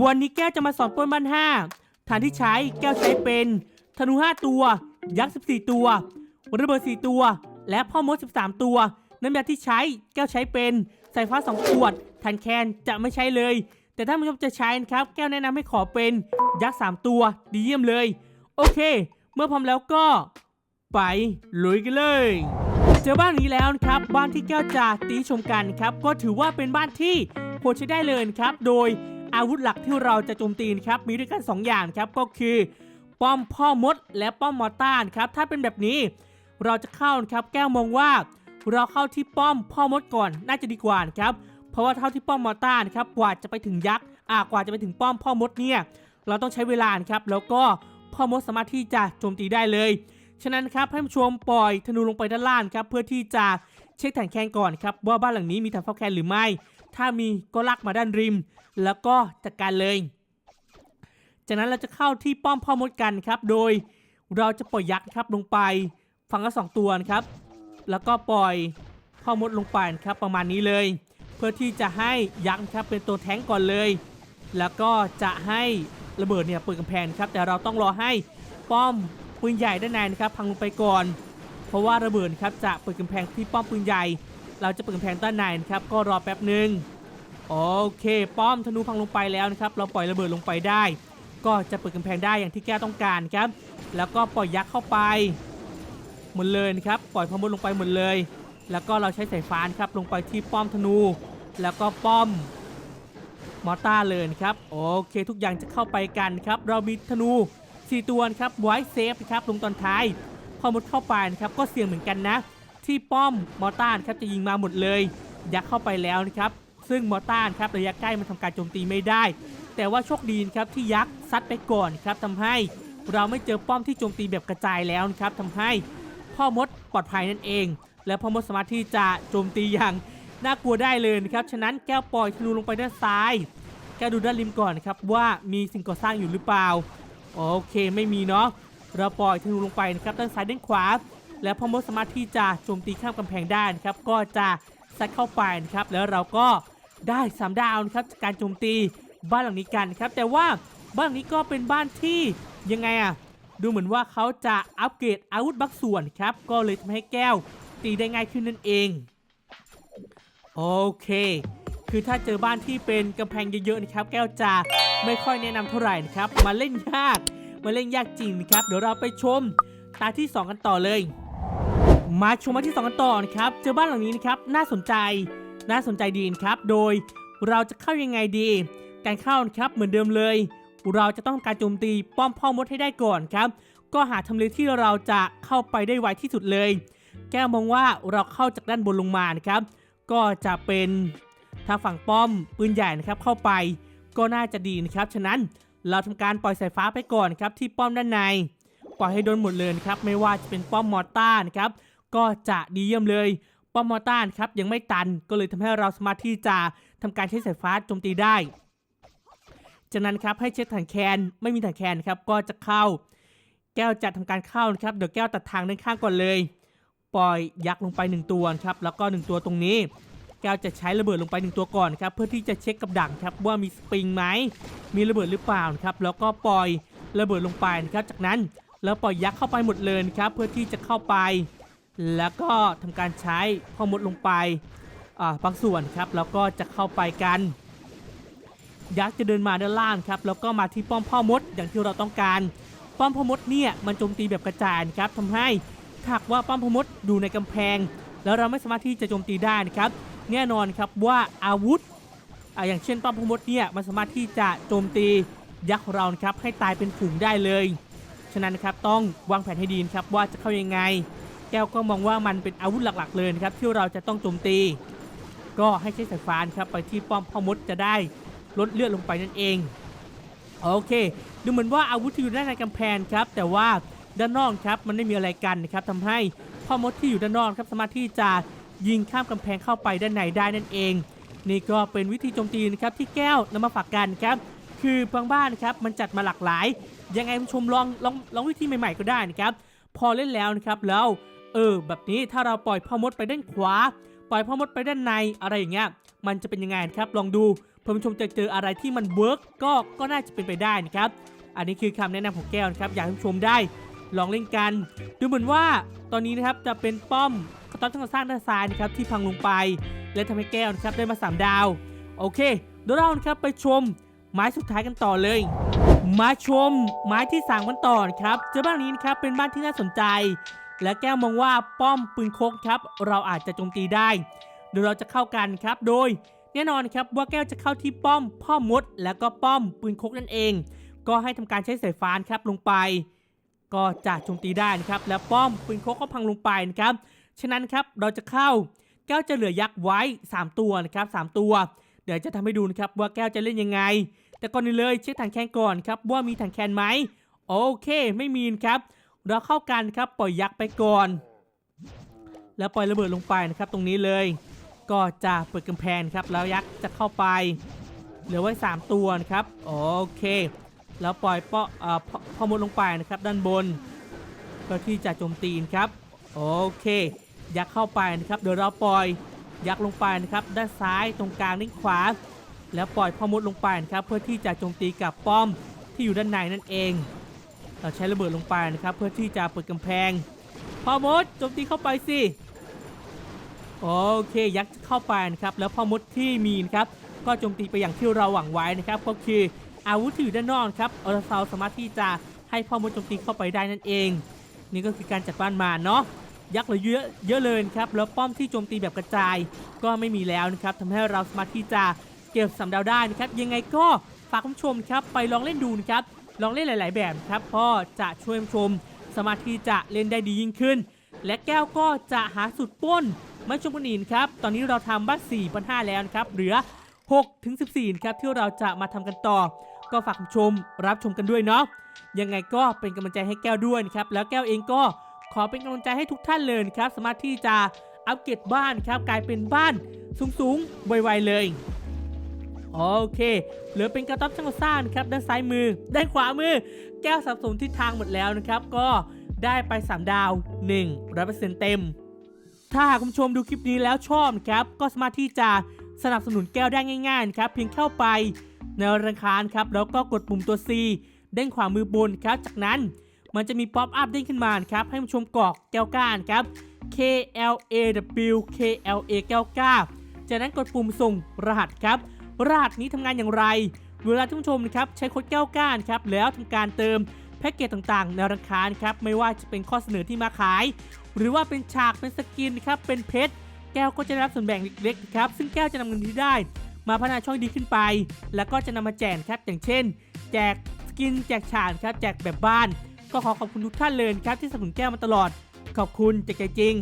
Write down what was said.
วันนี้แก้วจะมาสอนปล้นบ้านห้าฐานที่ใช้แก้วใช้เป็นธนู5ตัว ยักษ์14ตัว ระเบิด4ตัว และพ่อมด13ตัว น้ำยาที่ใช้แก้วใช้เป็นสายฟ้า2ขวดฐานแคนจะไม่ใช้เลย แต่ถ้าผู้ชมจะใช้นะครับ แก้วแนะนำให้ขอเป็นยักษ์3ตัว ดีเยี่ยมเลย โอเค เมื่อพร้อมแล้วก็ ไปลุยกันเลยเจอบ้านนี้แล้วนะครับ บ้านที่แก้วจะตีชมกันครับ ก็ถือว่าเป็นบ้านที่โหดใช้ได้เลยครับ โดย อาวุธหลักที่เราจะโจมตีนะครับมีด้วยกัน 2 อย่างครับก็คือป้อมพ่อมด และป้อมมอร์ต้านครับถ้าเป็นแบบนี้ เราจะเข้าครับแก้วมองว่า เราเข้าที่ป้อมพ่อมดก่อนน่าจะดีกว่านครับเพราะว่าเท่าที่ป้อมมอร์ต้านครับกว่าจะไปถึงยักษ์อ่ากว่าจะไปถึงป้อมพ่อมดเนี่ยเราต้องใช้เวลาครับแล้วก็พ่อมดสามารถที่จะโจมตีได้เลยฉะนั้นครับให้ผู้ชมปล่อยธนูลงไปด้านล่างครับเพื่อที่จะเช็คฐานแคนก่อนครับว่าบ้านหลังนี้มีฐานเฝ้าแคนหรือไม่ ถ้ามีก็ลากมาด้านริม แล้วก็จัดการเลย จากนั้นเราจะเข้าที่ป้อมพ่อมดกันครับ โดยเราจะปล่อยยักษ์ครับลงไปฝั่งละสองตัวนะครับ แล้วก็ปล่อยพ่อมดลงไปครับประมาณนี้เลย เพื่อที่จะให้ยักษ์ครับเป็นตัวแท้งก่อนเลย แล้วก็จะให้ระเบิดเนี่ยเปิดกำแพงครับ แต่เราต้องรอให้ป้อมปืนใหญ่ด้านในนะครับ พังลงไปก่อน เพราะว่าระเบิดครับจะเปิดกำแพงที่ป้อมปืนใหญ่ เราจะเปิดกำแพงด้านในนะครับก็รอแป๊บหนึ่งโอเค ป้อมธนูพังลงไปแล้วนะครับเราปล่อยระเบิดลงไปได้ ก็จะเปิดกำแพงได้อย่างที่แก้ต้องการครับ แล้วก็ปล่อยยักษ์เข้าไปหมดเลยนะครับปล่อยพมดลงไปหมดเลย แล้วก็เราใช้สายฟ้านครับลงไปที่ป้อมธนู แล้วก็ป้อมมอต้าเลยนะครับโอเคทุกอย่างจะเข้าไปกันครับ เรามีธนู 4 ตัวนะครับไว้เซฟนะครับลงตอนท้ายพอมุดเข้าไปนะครับก็เสี่ยงเหมือนกันนะ ที่ป้อมมอต้านครับจะยิงมาหมดเลยยักษ์เข้าไปแล้วนะครับ ซึ่งมอต้านครับระยะใกล้มันทำการโจมตีไม่ได้ แต่ว่าโชคดีครับที่ยักษ์ซัดไปก่อนครับทำให้เราไม่เจอป้อมที่โจมตีแบบกระจายแล้วนะครับทำให้พ่อมดปลอดภัยนั่นเอง และพ่อมดสามารถที่จะโจมตีอย่างน่ากลัวได้เลยนะครับฉะนั้นแก้วปล่อยธนูลงไปด้านซ้ายแก้วดูด้านริมก่อนนะครับว่ามีสิ่งก่อสร้างอยู่หรือเปล่าโอเคไม่มีเนาะเราปล่อยธนูลงไปนะครับด้านซ้ายด้านขวา แล้วพอมดสามารถที่จะโจมตีข้ามกำแพงได้นะครับก็จะซัดเข้าไปนะครับแล้วเราก็ได้สามดาวนะครับจากการโจมตีบ้านหลังนี้กันครับแต่ว่าบ้านหลังนี้ก็เป็นบ้านที่ยังไงอะดูเหมือนว่าเขาจะอัปเกรดอาวุธบางส่วนครับก็เลยทำให้แก้วตีได้ง่ายขึ้นนั่นเองโอเค คือถ้าเจอบ้านที่เป็นกำแพงเยอะๆนะครับ แก้วจะไม่ค่อยแนะนำเท่าไหร่นะครับ มาเล่นยาก มาเล่นยากจริงนะครับ เดี๋ยวเราไปชมตาที่ 2 กันต่อเลย มาชมมาที่2กันต่อนะครับ เจอบ้านหลังนี้นะครับ น่าสนใจ น่าสนใจดีนะครับ โดยเราจะเข้ายังไงดี การเข้านะครับเหมือนเดิมเลย เราจะต้องการโจมตีป้อมพ่อมดให้ได้ก่อนครับ ก็หาทำเลที่เราจะเข้าไปได้ไวที่สุดเลย แก้วมองว่าเราเข้าจากด้านบนลงมานะครับ ก็จะเป็นทางฝั่งป้อมปืนใหญ่นะครับเข้าไป ก็น่าจะดีนะครับ ฉะนั้นเราทำการปล่อยสายฟ้าไปก่อนครับที่ป้อมด้านใน ปล่อยให้โดนหมดเลยครับ ไม่ว่าจะเป็นป้อมมอร์ต้านะครับ ก็จะดีเยี่ยมเลย ป้อมมอต้านครับยังไม่ตันก็เลยทำให้เราสามารถที่จะทำการใช้สายฟ้าโจมตีได้ จากนั้นครับให้เช็คถังแคนไม่มีถังแคนครับก็จะเข้า แก้วจะทำการเข้านะครับเดี๋ยวแก้วตัดทางด้านข้างก่อนเลย ปล่อยยักษ์ลงไป 1 ตัวครับแล้วก็ 1 ตัวตรงนี้ แก้วจะใช้ระเบิดลงไป 1 ตัวก่อนครับเพื่อที่จะเช็คกับดักครับว่ามีสปริงไหมมีระเบิดหรือเปล่าครับแล้วก็ปล่อยระเบิดลงไปนะครับจากนั้นแล้วปล่อยยักษ์เข้าไปหมดเลยครับเพื่อที่จะเข้าไป แล้วก็ทำการใช้พ่อมดลงไปบางส่วนครับแล้วก็จะเข้าไปกัน ยักษ์จะเดินมาด้านล่างครับแล้วก็มาที่ป้อมพ่อมดอย่างที่เราต้องการ ป้อมพ่อมดเนี่ยมันโจมตีแบบกระจายครับทำให้ถ้ากว่าป้อมพ่อมดอยู่ในกำแพง แล้วเราไม่สามารถที่จะโจมตีได้นะครับ แน่นอนครับว่าอาวุธออย่างเช่นป้อมพ่อมดเนี่ยมันสามารถที่จะโจมตียักษ์ของเราครับให้ตายเป็นฝูงได้เลย ฉะนั้นครับต้องวางแผนให้ดีครับว่าจะเข้ายังไง แก้วก็มองว่ามันเป็นอาวุธหลักๆ เลยนะครับที่เราจะต้องโจมตี ก็ให้ใช้สายฟ้านครับไปที่ป้อมพ่อมดจะได้ลดเลือดลงไปนั่นเอง โอเค ดูเหมือนว่าอาวุธที่อยู่ด้านในกำแพงครับ แต่ว่าด้านนอกครับมันไม่มีอะไรกันนะครับทำให้พ่อมดที่อยู่ด้านนอกครับสามารถที่จะยิงข้ามกำแพงเข้าไปด้านในได้นั่นเอง นี่ก็เป็นวิธีโจมตีนะครับที่แก้วนำมาฝากกันครับ คือบางบ้านนะครับมันจัดมาหลากหลาย ยังไงผู้ชมลองลองลองวิธีใหม่ๆก็ได้นะครับ พอเล่นแล้วนะครับแล้ว เออ แบบนี้ถ้าเราปล่อยพ่อมดไปด้านขวา ปล่อยพ่อมดไปด้านในอะไรอย่างเงี้ย มันจะเป็นยังไงครับ ลองดูเพื่อนผู้ชมจะเจออะไรที่มันเวิร์กก็ก็น่าจะเป็นไปได้นะครับ อันนี้คือคำแนะนำของแก้วนะครับ อยากให้ผู้ชมได้ลองเล่นกัน ดูเหมือนว่าตอนนี้นะครับจะเป็นป้อมกระต๊อบทั้งสร้างด้านซ้ายนะครับที่พังลงไป และทำให้แก้วนะครับได้มา 3 ดาว โอเคเดี๋ยวเราครับไปชมไม้สุดท้ายกันต่อเลย มาชมไม้ที่สามกันต่อนครับ เจอบ้านนี้นะครับเป็นบ้านที่น่าสนใจ และแก้วมองว่าป้อมปืนโคกครับ เราอาจจะโจมตีได้เดี๋ยเราจะเข้ากันครับ โดย แน่นอนครับว่าแก้วจะเข้าที่ป้อมพ่อมด แล้วก็ป้อมปืนโคกนั่นเอง ก็ให้ทำการใช้สายฟ้านครับลงไป ก็จะโจมตีได้นะครับ แล้วป้อมปืนโคกก็พังลงไปนะครับฉะนั้นครับเราจะเข้าแก้วจะเหลือยักษ์ไว้ 3 ตัวนะครับ3ตัว เดี๋ยวจะทำให้ดูนะครับว่าแก้วจะเล่นยังไง แต่ก่อนอื่นเลยเช็คถังแคนก่อนครับว่ามีถังแคนไหมโอเค ไม่มีนครับ เราเข้ากันครับปล่อยยักษ์ไปก่อน แล้วปล่อยระเบิดลงไปนะครับ ตรงนี้เลย ก็จะเปิดกำแพงครับ แล้วยักษ์จะเข้าไป เหลือไว้ 3 ตัวนะครับโอเค แล้วปล่อยป้อเอ่อพอมดลงไปนะครับ ด้านบนเพื่อที่จะโจมตีนครับโอเค ยักษ์เข้าไปนะครับ เดี๋ยวเราปล่อยยักษ์ลงไปนะครับด้านซ้ายตรงกลางด้านขวา แล้วปล่อยพ่อมดลงไปนะครับเพื่อที่จะโจมตีกับป้อมที่อยู่ด้านในนั่นเอง เราใช้ระเบิดลงไปนะครับเพื่อที่จะเปิดกำแพงพ่อมดโจมตีเข้าไปสิโอเคยักษ์เข้าไปนะครับแล้วพ่อมดที่มีนะครับก็โจมตีไปอย่างที่เราหวังไว้นะครับก็คืออาวุธที่อยู่ด้านนอกครับออร์ซาวสามารถที่จะให้พ่อมดโจมตีเข้าไปได้นั่นเอง นี่ก็คือการจัดบ้านมาเนาะยักษ์เหลือเยอะเยอะเลยครับแล้วป้อมที่โจมตีแบบกระจาย ก็ไม่มีแล้วนะครับทำให้เราสามารถที่จะเก็บสามดาวได้นะครับยังไงก็ฝากคุณผู้ชมครับไปลองเล่นดูนะครับ ลองเล่นหลาย ๆ แบบครับก็จะช่วยชม สมารถที่จะเล่นได้ดียิ่งขึ้น และแก้วก็จะหาสุดป้นไม่ชมกันอีกครับ ตอนนี้เราทำบ้าน4 5 0 0แล้วครับ เหลือ 6 ถึง 14 ครับ ที่เราจะมาทำกันต่อ ก็ฝากชมรับชมกันด้วยเนาะ ยังไงก็เป็นกำลังใจให้แก้วด้วยครับ แล้วแก้วเองก็ขอเป็นกำลังใจให้ทุกท่านเลยครับ สามารถที่จะอัปเกรดบ้านครับ กลายเป็นบ้านสูงๆไวๆเลย โอเค เหลือเป็นกระต๊อบช่างสร้างนครับด้านซ้ายมือ ด้านขวามือ แก้วสับสนทิศทางหมดแล้วนะครับ ก็ได้ไป 3 ดาว1ร้อยเปอร์เซ็นต์เต็ม ถ้าหากคุณผู้ชมดูคลิปนี้แล้วชอบครับ ก็สามารถที่จะสนับสนุนแก้วได้ง่ายๆครับ เพียงเข้าไปในรังคารครับ แล้วก็กดปุ่มตัว C ด้านขวามือบนครับ จากนั้นมันจะมีป๊อปอัพเด้งขึ้นมาครับ ให้ผู้ชมกรอกแก้วก้านครับ K L A W K L A แก้วก้าจากนั้นกดปุ่มส่งรหัสครับ รหัสนี้ทำงานอย่างไร เวลาท่านผู้ชมนะครับใช้โค้ดแก้วก้านครับแล้วทำการเติมแพ็กเกจต่างๆ ในราคาครับไม่ว่าจะเป็นข้อเสนอที่มาขาย หรือว่าเป็นฉากเป็นสกินครับเป็นเพชรแก้วก็จะรับส่วนแบ่งเล็กๆครับซึ่งแก้วจะนำเงินที่ได้ มาพัฒนาช่องดีขึ้นไป แล้วก็จะนำมาแจกครับอย่างเช่น แจกสกินแจกฉากครับแจกแบบบ้าน ก็ขอขอบคุณทุกท่านเลยครับที่สนับสนุนแก้วมาตลอด ขอบคุณจากใจจริง